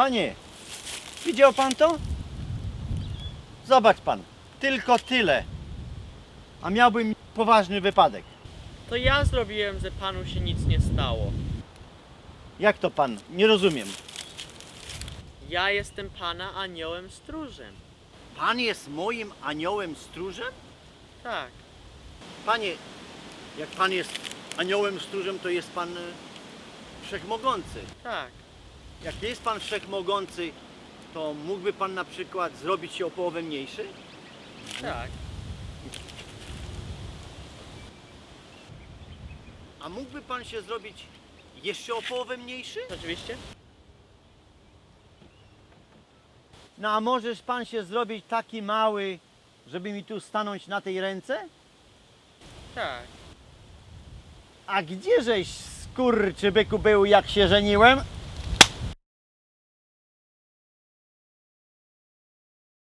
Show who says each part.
Speaker 1: Panie, widział pan to? Zobacz pan, tylko tyle. A miałbym poważny wypadek.
Speaker 2: To ja zrobiłem, że panu się nic nie stało.
Speaker 1: Jak to pan? Nie rozumiem.
Speaker 2: Ja jestem pana aniołem stróżem.
Speaker 1: Pan jest moim aniołem stróżem?
Speaker 2: Tak.
Speaker 1: Panie, jak pan jest aniołem stróżem, to jest pan e, wszechmogący.
Speaker 2: Tak.
Speaker 1: Jak nie jest pan wszechmogący, to mógłby pan na przykład zrobić się o połowę mniejszy?
Speaker 2: Tak.
Speaker 1: A mógłby pan się zrobić jeszcze o połowę mniejszy?
Speaker 2: Oczywiście.
Speaker 1: No a możesz pan się zrobić taki mały, żeby mi tu stanąć na tej ręce?
Speaker 2: Tak.
Speaker 1: A gdzieżeś skurczybyku był jak się żeniłem?